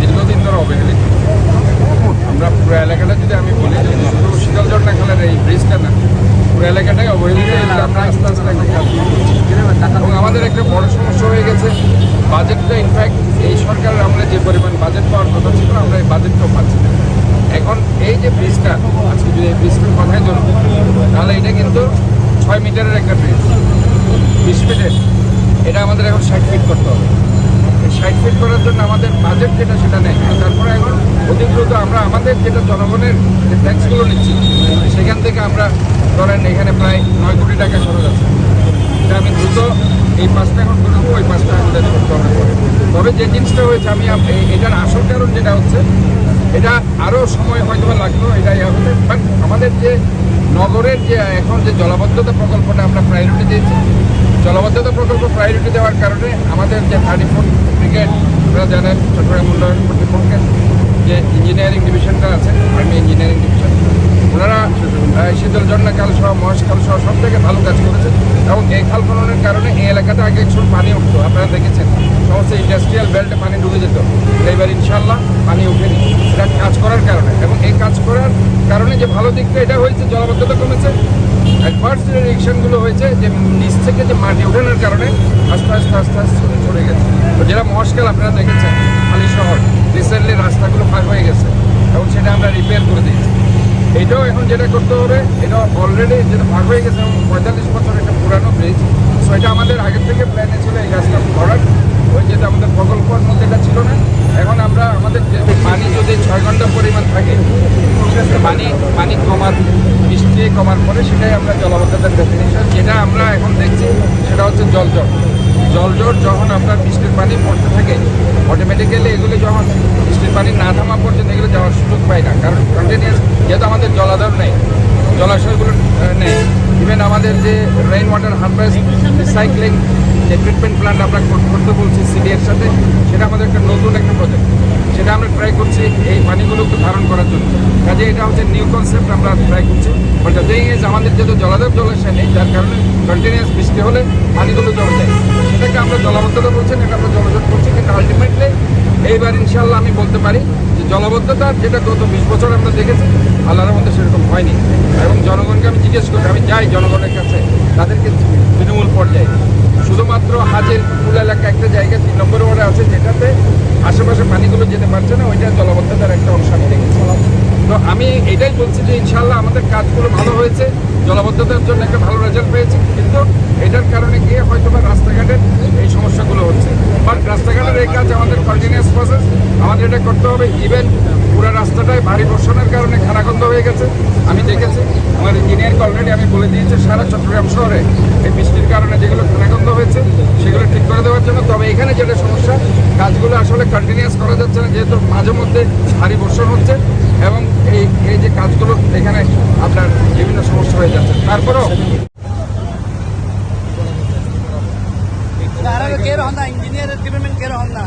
দীর্ঘদিন ধরে অবহেলিত। আমরা পুরো এলাকাটা যদি আমি বলি, যে শুধু শীতলজট না খেলার এই ব্রিজটা না, পুরো এলাকাটাই অবহেলিত এগুলো আমরা আস্তে আস্তে। এবং আমাদের একটা বড় সমস্যা হয়ে গেছে বাজেটটা ইনফ্যাক্ট এই সরকারের আমরা যে পরিমাণ বাজেট পাওয়ার কথা ছিল, আমরা এই বাজেটটাও পাচ্ছি না। এখন এই যে ব্রিজটা আজকে যদি এই ব্রিজটার কথাই ধরুন তাহলে এটা কিন্তু ছয় মিটারের একটা ব্রিজ বিশ ফিটের এটা আমাদের এখন ষাট ফিট করতে হবে। ষাট ফিট করার জন্য আমাদের বাজেট যেটা সেটা নেই। তারপরে এখন দ্রুত আমরা আমাদের যেটা জনগণের যে ট্যাক্সগুলো নিচ্ছি, সেখান থেকে আমরা ধরেন এখানে প্রায় নয় কোটি টাকা খরচ আছে। এটা আমি দ্রুত এই পাঁচটা এখন করে দেবো ওই পাঁচটা আমাদের করতে হবে তবে যে জিনিসটা হয়েছে, আমি এটার আসল কারণ যেটা হচ্ছে, এটা আরও সময় হয়তো লাগল এটা হবে। বাট আমাদের যে নগরের যে এখন যে জলাবদ্ধতা প্রকল্পটা আমরা প্রায়োরিটি দিয়েছি জলাবদ্ধতা প্রকল্প প্রায়োরিটি দেওয়ার কারণে আমাদের যে থার্টি ফোর ব্রিগেড আপনারা জানেন চট্টগ্রাম উন্নয়ন কর্তৃপক্ষের যে ইঞ্জিনিয়ারিং ডিভিশনটা আছে আর্মি ইঞ্জিনিয়ারিং ডিভিশন ওনারা শীতল জন্না কাল সহ মহেশ খাল সহ সব থেকে ভালো কাজ করেছে এবং এই খাল খননের কারণে এই এলাকাতে আগে একটু পানি উঠতো, আপনারা দেখেছেন। সমস্ত ইন্ডাস্ট্রিয়াল বেল্টে পানি ডুবে যেত। এবার ইনশাল্লাহ পানি উঠেনি। এটা কাজ করার কারণে। এবং এই কাজ করার কারণে যে ভালো দিকটা, এটা হয়েছে জলাবদ্ধতা কমেছে। অ্যাডভান্স যে রিয়েকশনগুলো হয়েছে, যে নিচ থেকে যে মাটি ওঠানোর কারণে আস্তে আস্তে আস্তে আস্তে সরে গেছে। তো যেটা মহেশকাল আপনারা দেখেছেন, খালি শহর রিসেন্টলি রাস্তাগুলো ফাঁক হয়ে গেছে, এবং সেটা আমরা রিপেয়ার করে দিয়েছি। এটাও এখন যেটা করতে হবে এটা অলরেডি যেটা ভাগ হয়ে গেছে, এবং পঁয়তাল্লিশ বছর একটা পুরানো ব্রিজ সো এটা আমাদের আগের থেকে প্ল্যানে ছিল এই কাজটা করার। ওই যেটা আমাদের প্রকল্পের মধ্যে এটা ছিল না, এখন আমরা আমাদের পানি যদি ছয় ঘণ্টা পরিমাণ থাকে পানি পানি কমার, বৃষ্টি কমার পরে সেটাই আমরা জলাবদ্ধতার ডেফিনেশন যেটা আমরা এখন দেখছি, সেটা হচ্ছে জলজট জলজট যখন আপনার বৃষ্টির পানি পড়তে থাকে অটোমেটিক্যালি এগুলো যখন বৃষ্টির পানি না থামা পর্যন্ত এগুলো যাওয়ার সুযোগ পায় না। কারণ কন্টিনিউস যেহেতু আমাদের জলাধার নেই জলাশয়গুলো নেই। ইভেন আমাদের যে রেইন ওয়াটার হারভেস্ট রিসাইক্লিং যে ট্রিটমেন্ট প্ল্যান্ট আমরা কর- করতে বলছি সিডিএর সাথে, সেটা আমাদের একটা নতুন একটা প্রজেক্ট সেটা আমরা ট্রাই করছি এই পানিগুলোকে ধারণ করার জন্য। কাজে এটা হচ্ছে নিউ কনসেপ্ট আমরা ট্রাই করছি। বাট দ্য ইজ আমাদের যেহেতু জলাধার জলাশয় নেই, যার কারণে কন্টিনিউয়াস বৃষ্টি হলে পানিগুলো জমে যায়। সেটাকে আমরা জলাবদ্ধতা বলছেন, এটা আমরা জলজট করছি কিন্তু আলটিমেটলি এইবার ইনশাল্লাহ আমি বলতে পারি যে জলাবদ্ধতা যেটা গত বিশ বছর আমরা দেখেছি, আল্লাহর মধ্যে সেরকম হয়নি। এবং জনগণকে আমি জিজ্ঞেস করি, আমি যাই জনগণের কাছে, তাদেরকে তৃণমূল পর্যায়ে। শুধুমাত্র হাজের ফুল এলাকা একটা জায়গা, তিন নম্বর ওয়ার্ডে আছে যেটাতে আশেপাশে পানিগুলো যেতে পারছে না, ওইটা জলাবদ্ধতার একটা অংশ আমি দেখেছি। তো আমি এটাই বলছি যে ইনশাল্লাহ আমাদের কাজগুলো ভালো হয়েছে, জলাবদ্ধতার জন্য একটা ভালো রেজাল্ট পেয়েছি, কিন্তু এটার কারণে গিয়ে হয়তো বা রাস্তাঘাটের এই সমস্যাগুলো হচ্ছে বাট রাস্তাঘাটের এই কাজ আমাদের কন্টিনিউয়াস প্রসেস আমাদের এটা করতে হবে। ইভেন পুরো রাস্তাটায় ভারী বর্ষণের কারণে খানাগন্ধ হয়ে গেছে। আমি দেখেছি, আমার ইঞ্জিনিয়ার অলরেডি আমি বলে দিয়েছি সারা চট্টগ্রাম শহরে এই বৃষ্টির কারণে যেগুলো খানাগন্ধ হয়েছে, সেগুলো ঠিক করে দেওয়ার জন্য। তবে এখানে যেটা সমস্যা কাজগুলো আসলে কন্টিনিউয়াস করা যাচ্ছে না, যেহেতু মাঝে মধ্যে ভারী বর্ষণ হচ্ছে এবং এই এই যে কাজগুলো এখানে আপনার বিভিন্ন সমস্যা হয়ে যাচ্ছে। তারপরেও ইঞ্জিনিয়ার ডিপার্টমেন্ট কেরো হন না